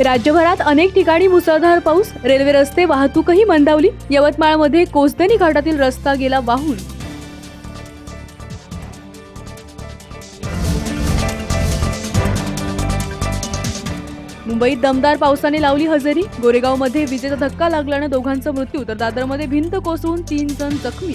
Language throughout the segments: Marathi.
राज्यभरात अनेक ठिकाणी मुसळधार पाऊस रेल्वे रस्ते वाहतूकही मंदावली. यवतमाळमध्ये कोसदनी घाटातील रस्ता गेला वाहून. मुंबईत दमदार पावसाने लावली हजेरी. गोरेगावमध्ये विजेचा धक्का लागल्यानं दोघांचा मृत्यू तर दादरमध्ये भिंत कोसळून तीन जण जखमी.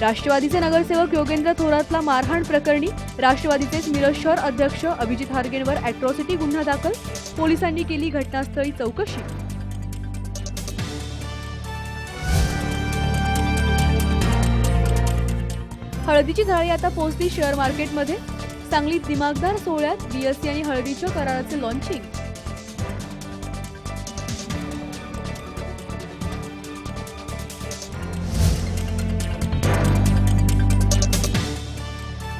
राष्ट्रवादीचे नगरसेवक योगेंद्र थोरातला मारहाण प्रकरणी राष्ट्रवादीचेच मिरज शहर अध्यक्ष अभिजित हारगेंवर अॅट्रॉसिटी गुन्हा दाखल. पोलिसांनी केली घटनास्थळी चौकशी. हळदीची झाळी आता पोहोचली शेअर मार्केटमध्ये. सांगलीत दिमागदार सोहळ्यात बीएससी आणि हळदीच्या कराराचे लॉन्चिंग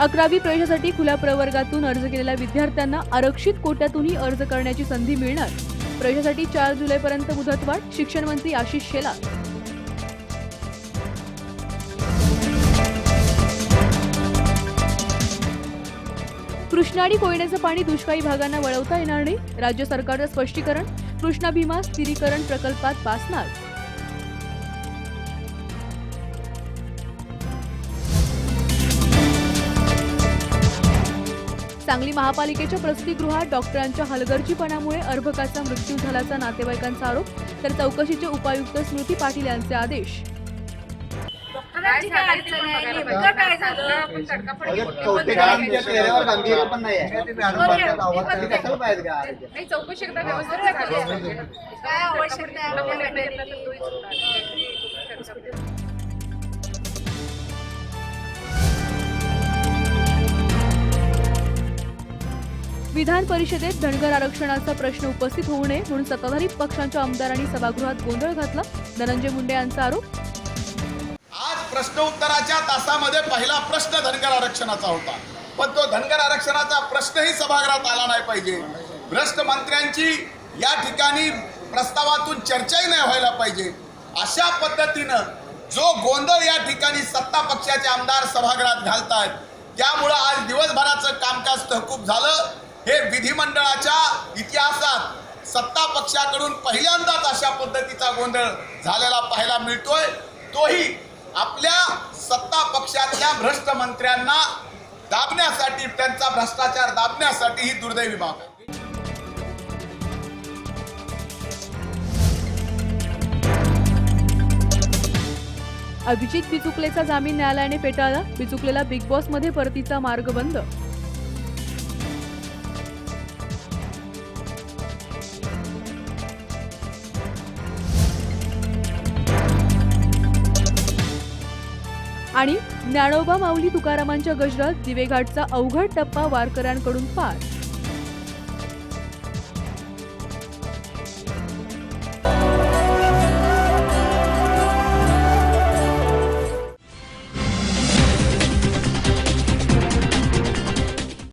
अकरावी प्रवेशासाठी खुल्या प्रवर्गातून अर्ज केलेल्या विद्यार्थ्यांना आरक्षित कोट्यातूनही अर्ज करण्याची संधी मिळणार. प्रवेशासाठी चार जुलैपर्यंत मुदतवाढ शिक्षण मंत्री आशिष शेलार. कृष्णा आणि कोयनेचं पाणी दुष्काळी भागांना वळवता येणार नाही राज्य सरकारचं स्पष्टीकरण कृष्णा भीमा स्थिरीकरण प्रकल्पात पासणार सांगली महापालिकेच्या प्रसूतीगृहात डॉक्टरांच्या हलगर्जीपणामुळे अर्भकाचा मृत्यू झाल्याचा नातेवाईकांचा आरोप तर चौकशीचे उपायुक्त स्मृती पाटील यांचे आदेश. चौकशी एकदा व्यवस्थित विधान परिषदेत धनगर आरक्षणाचा प्रश्न उपस्थित होऊ नये म्हणून सत्ताधारी पक्षांच्या आमदारांनी सभागृहात गोंधळ घातला. धनंजय मुंडे यांचा आरोप. आज प्रश्न उत्तराच्या तासामध्ये पहिला प्रश्न धनगर आरक्षणाचा होता. पण तो धनगर आरक्षणाचा प्रश्नही सभागृहात आला नाही पाहिजे. भ्रष्ट मंत्र्यांची या ठिकाणी प्रस्तावातून चर्चाही नाही व्हायला पाहिजे. अशा पद्धतीनं जो गोंधळ या ठिकाणी सत्ता पक्षाचे आमदार सभागृहात घालतायत त्यामुळं आज दिवसभराचं कामकाज तहकूब झालं. हे विधिमंडळाच्या इतिहासात सत्ता पक्षाकडून पहिल्यांदाच अशा पद्धतीचा गोंधळ झालेला पाहायला मिळतोय. तोही आपल्या सत्ता पक्षातल्या भ्रष्ट मंत्र्यांना दाबण्यासाठी त्यांचा भ्रष्टाचार दाबण्यासाठी ही दुर्दैवी बाब आहे. अभिजित बिचुकलेचा जामीन न्यायालयाने पेटाळला बिचुकलेला बिग बॉसमध्ये परतीचा मार्ग बंद आणि ज्ञानोबा माऊली तुकारामांच्या गजरात दिवेघाटचा अवघड टप्पा वारकऱ्यांकडून पार.